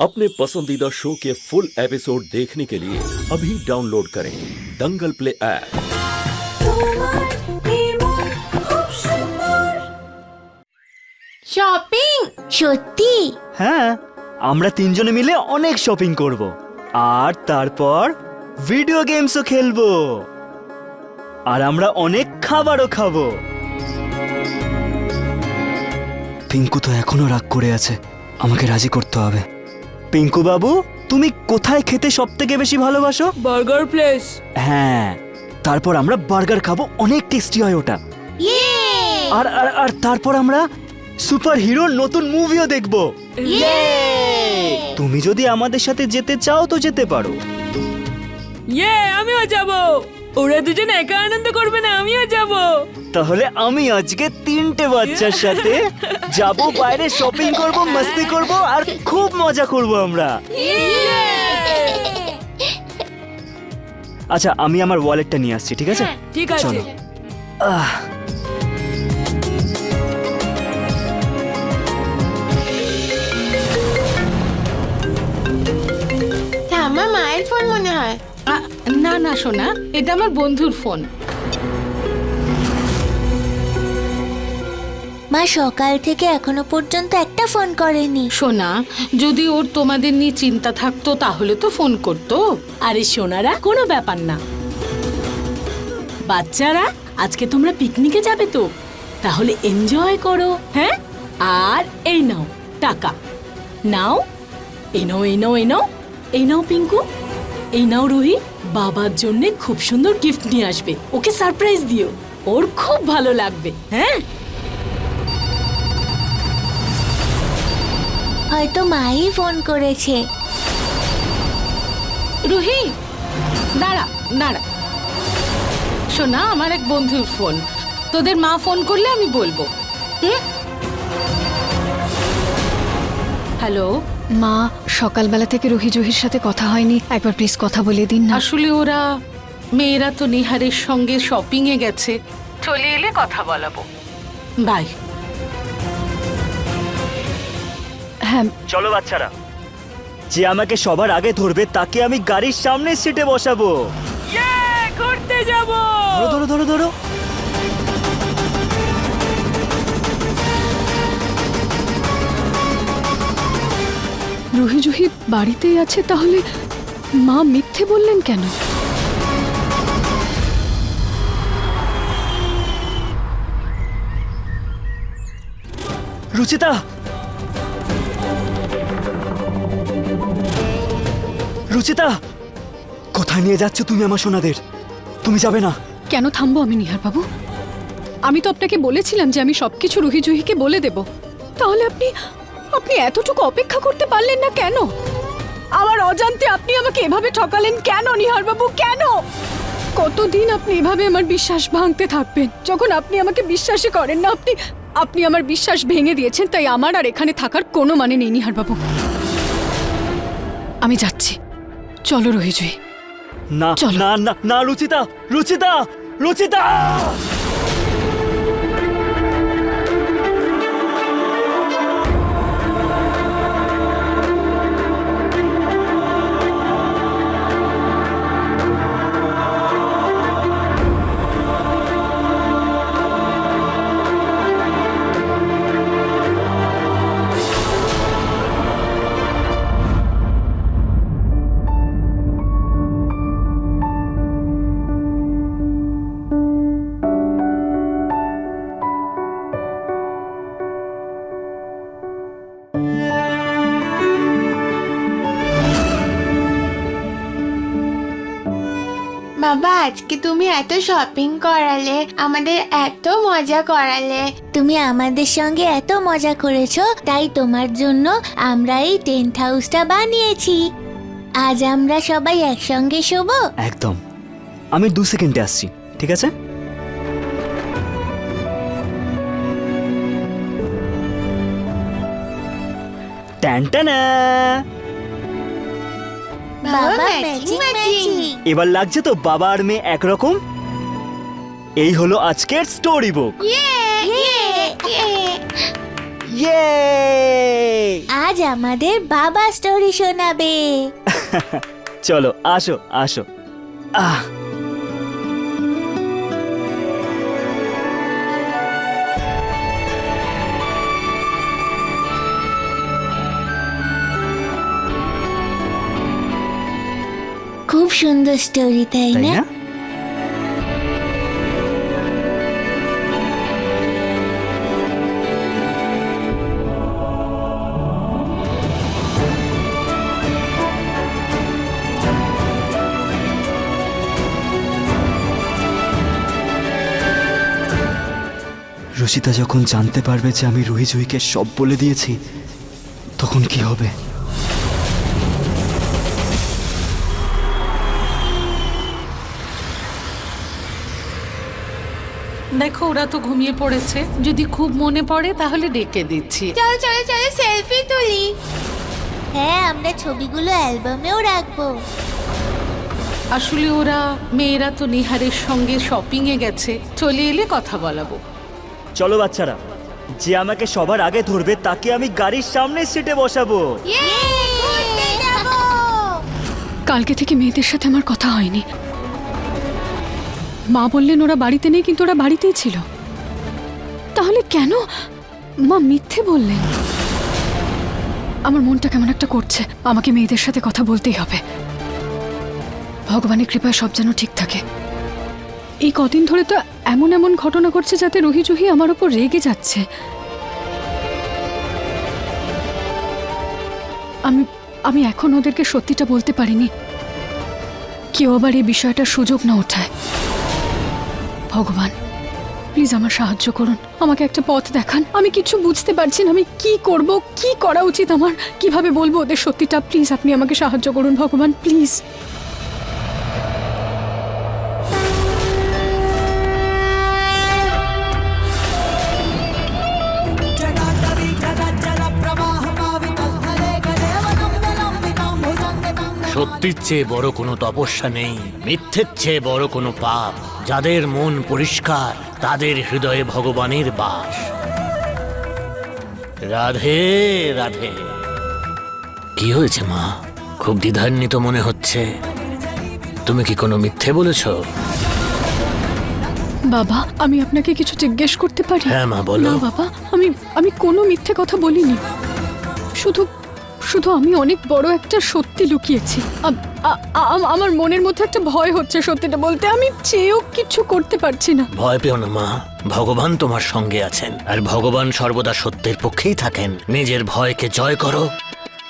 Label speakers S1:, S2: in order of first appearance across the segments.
S1: अपने पसंदीदा शो के फुल एपिसोड देखने के लिए अभी डाउनलोड करें दंगल प्ले ऐप
S2: তোমার নির্মল খুব সুন্দর
S3: শপিং
S4: সত্যি
S5: হ্যাঁ আমরা তিনজনে মিলে অনেক শপিং করব আর তারপর ভিডিও গেমসও খেলবো আর আমরা অনেক খাবারও খাবো পিঙ্কু তো এখনো রাগ করে আছে আমাকে রাজি করতে হবে পিঙ্কু বাবু তুমি কোথায় খেতে সব থেকে বেশি ভালোবাসো?
S2: Burger place.
S5: হ্যাঁ তারপর আমরা বার্গার খাব অনেক টেস্টি হয় ওটা।
S4: ইয়ে
S5: আর আর আর তারপর আমরা সুপার হিরোর নতুন মুভিও দেখব। তুমি যদি আমাদের সাথে যেতে চাও তো যেতে পারো।
S2: ইয়ে আমিও যাব। ওরা দুজন একা আনন্দ করবে না আমিও যাব।
S5: তাহলে আমি আজকে তিনটে বাচ্চার সাথে যাব বাইরে শপিং করব মস্তি করব আর খুব মজা করব আমরা। আচ্ছা আমি আমার ওয়ালেটটা নিয়ে আসছি ঠিক আছে?
S2: ঠিক আছে।
S5: চলো। আহ,
S3: আমার মায়ের ফোন মনে হয়।
S6: না না সোনা এটা আমার বন্ধুর ফোন
S4: মা সকাল থেকে এখনও পর্যন্ত একটা ফোন করেনি।
S6: সোনা, যদি ওর তোমাদের নিয়ে চিন্তা থাকতো তাহলে তো ফোন করতো। আরে সোনারা, কোনো ব্যাপার না। বাচ্চারা, আজকে তোমরা পিকনিকে যাবে তো। তাহলে এনজয় করো হ্যাঁ? আর এই নাও, টাকা। নাও, এই নাও এই নাও এই নাও এই নাও পিঙ্কু। এই নাও রুহি, বাবার জন্য খুব সুন্দর গিফট নিয়ে আসবে। ওকে সারপ্রাইজ দিও। ওর খুব ভালো লাগবে হ্যাঁ?
S4: হয়তো মাই ফোন করেছে।
S6: রুহি দাঁড়া দাঁড়া। শোনা আমার এক বন্ধুর ফোন। তোদের মা ফোন করলে আমি বলব। হুম? হ্যালো?
S7: মা সকালবেলা থেকে রুহি জহির সাথে কথা হয়নি। একবার প্লিজ কথা বলে দিন না।
S6: আসলে ওরা মেয়েরা তো নিহারের সঙ্গে শপিং এ গেছে। চলে এলে কথা বলাবো। বাই।
S7: হ্যাঁ।
S5: চলো বাচ্চারা। যে আমাকে সবার আগে ধরবে তাকে আমি গাড়ির সামনে সিটে বসাবো।
S2: ঘুরতে যাব।
S5: ধরো ধরো ধরো ধরো।
S7: রুহি জুহি বাড়িতেই আছে তাহলে মা মিথ্যে বললেন কেন?
S5: রুচিতা রুচিতা, কোথায় নিয়ে যাচ্ছ তুমি আমার সোনাদের? তুমি যাবে না।
S7: কেন থামবো আমি নিহার বাবু আমি তো আপনাকে বলেছিলাম যে আমি সবকিছু রুহি জুহিকে বলে দেব। তাহলে আপনি আপনি এতটুকু অপেক্ষা করতে পারলেন না কেন? আমার অজান্তে আপনি আমাকে এভাবে ঠকালেন কেন নিহার বাবু কেন? কতদিন আপনি এভাবে আমার বিশ্বাস ভাঙতে থাকবেন? যখন আপনি আমাকে বিশ্বাসই করেন না, আপনি আপনি আমার বিশ্বাস ভেঙে দিয়েছেন, তাই আমার আর এখানে থাকার কোনো মানে নেই নিহার বাবু আমি যাচ্ছি। চলো রোহিজুই।
S5: না না না রুচিতা রুচিতা রুচিতা
S3: বাবা আজকে তুমি এত শপিং করালে আমাদের এত মজা করালে।
S4: তুমি আমাদের সঙ্গে এত মজা করেছ তাই তোমার জন্য আমরা এই টেন্ট হাউসটা বানিয়েছি। আজ আমরা সবাই একসঙ্গে শোবো?
S5: একদম। আমি দু সেকেন্ডে আসছি ঠিক আছে? ট্যান্টানা
S4: বাবা
S3: ম্যাচিং
S4: ম্যাচিং
S3: ম্যাচিং
S4: ম্যাচিং
S5: এবার লাগছে তো বাবা আর মেয়ে একরকম? এই হলো আজকের স্টোরি বুক
S3: ইয়ে ইয়ে ইয়ে
S5: ইয়ে
S4: আজ আমাদের বাবা স্টোরি শোনাবে।
S5: চলো আসো আসো। আহ!
S4: সুন্দর স্টোরি তাই
S5: তাই
S4: না?
S5: না? যখন জানতে পারবে যে আমি রুহি জুহিকে সব বলে দিয়েছি তখন কি হবে?
S8: দেখো ওরা তো ঘুমিয়ে পড়েছে। যদি খুব মনে পড়ে তাহলে ডেকে দিচ্ছি।
S3: চলো চলো চলো সেলফি তুলি।
S4: হ্যাঁ আমরা ছবিগুলো অ্যালবামেও রাখব।
S8: আসলে ওরা মেয়েরা তো নিহারের সঙ্গে শপিং এ গেছে। চলে এলে কথা বলাবো।
S5: চলো বাচ্চারা যে আমাকে সবার আগে ধরবে তাকে আমি গাড়ির সামনে সিটে বসাবো।
S7: কালকে থেকে মেয়েদের সাথে আমার কথা হয়নি। মা বললেন ওরা বাড়িতে নেই, কিন্তু ওরা বাড়িতেই ছিল। তাহলে কেন? মা মিথ্যে বললেন। আমার মনটা কেমন একটা করছে। আমাকে মেয়েদের সাথে কথা বলতেই হবে। ভগবানের কৃপায় সব যেন ঠিক থাকে। এই কদিন ধরে তো এমন এমন ঘটনা ঘটছে যাতে রুহি জুহি আমার উপর রেগে যাচ্ছে। আমি আমি এখন ওদেরকে সত্যিটা বলতে পারিনি। কেউ আবার এই বিষয়টার সুযোগ না ওঠায়। ভগবান, প্লিজ আমার সাহায্য করুন। আমাকে একটা পথ দেখান। আমি কিছু বুঝতে পারছি না, আমি কি করব, কি করা উচিত আমার? কীভাবে বলব ওদের সত্যিটা প্লিজ আপনি আমাকে সাহায্য করুন, ভগবান, প্লিজ।
S9: সত্যির চেয়ে বড় কোনো তপস্যা নেই, মিথ্যের চেয়ে বড় কোনো পাপ। যাদের মন পরিষ্কার তাদের হৃদয়ে ভগবানের বাস। রাধে রাধে। কি হয়েছে মা? খুব দ্বিধান্বিত মনে হচ্ছে। তুমি কি কোনো মিথ্যে বলেছ?
S7: বাবা আমি আপনাকে কিছু জিজ্ঞেস করতে পারি?
S9: হ্যাঁ, মা, বলো।
S7: না বাবা আমি আমি কোনো মিথ্যে কথা বলিনি। শুধু শুধু আমি অনেক বড় একটা সত্যি লুকিয়েছি। আমার মনের মধ্যে একটা ভয় হচ্ছে সত্যিটা বলতে। আমি চেয়েও কিছু করতে পারছি না।
S9: ভয় পেও না, মা। ভগবান তোমার সঙ্গে আছেন। আর ভগবান সর্বদা সত্যের পক্ষেই থাকেন। নিজের ভয়কে জয় করো।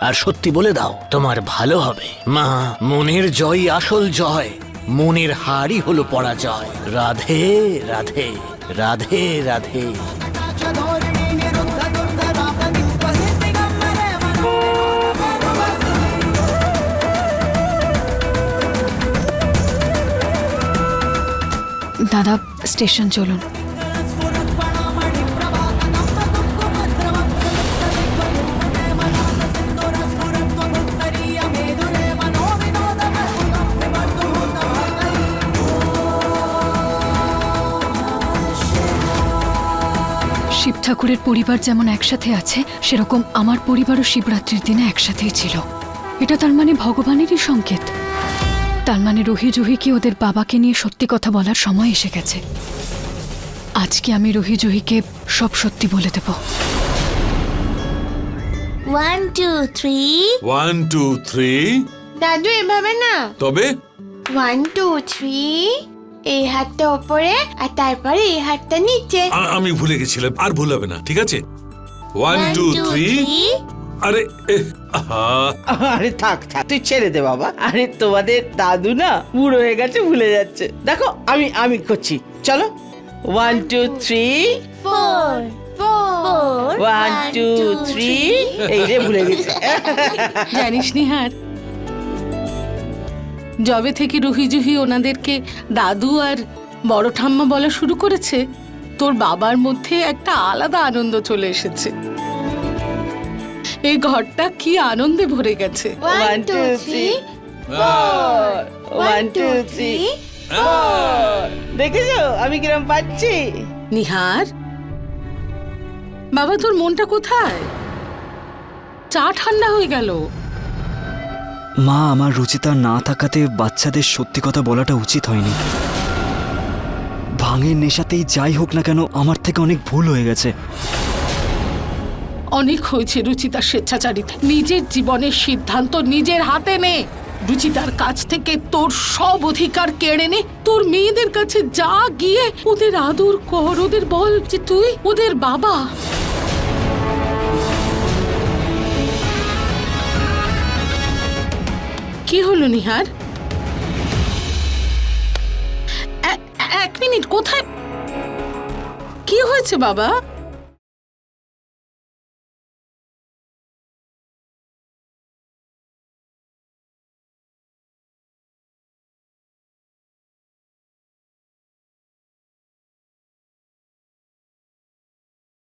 S9: আর সত্যি বলে দাও, তোমার ভালো হবে। মা, মনের জয় আসল জয়। মনের হারই হলো পরাজয়। রাধে রাধে রাধে রাধে।
S7: দাদা, স্টেশন চলুন। শিব ঠাকুরের পরিবার যেমন একসাথে আছে, সেরকম আমার পরিবারও শিবরাত্রির দিনে একসাথেই ছিল। এটা তার মানে ভগবানেরই সংকেত। তার মানে রুহি জুহিকে ওদের বাবাকে নিয়ে সত্যি কথা বলার সময় এসে গেছে। আজকে আমি রুহি জুহিকে সব সত্যি বলে দেব।
S4: One two three
S10: one two three
S3: দাদু এভাবে না।
S10: তবে?
S3: ওয়ান টু থ্রি এই হাতটা ওপরে আর তারপরে এই হাতটা নিচে।
S10: আ- আমি ভুলে গেছিলাম আর ভুল হবে না ঠিক আছে? ওয়ান টু থ্রি আরে
S11: আরে থাক থাক তুই ছেড়ে দে বাবা। আরে তোমাদের দাদু না বুড়ো হয়ে গেছে ভুলে যাচ্ছে। দেখো আমি আমি করছি চলো। One two
S4: three four
S11: one two three এই রে ভুলে গেছি।
S8: জানিস নিহার জবে থেকে রুহি জুহি ওনাদেরকে দাদু আর বড় ঠাম্মা বলা শুরু করেছে তোর বাবার মধ্যে একটা আলাদা আনন্দ চলে এসেছে। এই ঘরটা কি আনন্দে ভরে গেছে।
S3: One two three
S11: one two three দেখেছ? আমি কিরম পাচ্ছি।
S8: নিহার? বাবা তোর মনটা কোথায়? চা ঠান্ডা হয়ে গেল।
S5: মা আমার রুচিতা না থাকাতে বাচ্চাদের সত্যি কথা বলাটা উচিত হয়নি। ভাঙের নেশাতেই যাই হোক না কেন আমার থেকে অনেক ভুল হয়ে গেছে।
S8: অনেক হয়েছে রুচিতার স্বেচ্ছাচারিতা। নিজের জীবনের সিদ্ধান্ত নিজের হাতে নে। রুচিতার কাছ থেকে তোর সব অধিকার কেড়ে নে। তোর মেয়েদের কাছে যা গিয়ে ওদের আদর কর, ওদের বল যে তুই ওদের বাবা। কি হলো নিহার? এক মিনিট, কোথায়? কি হয়েছে বাবা?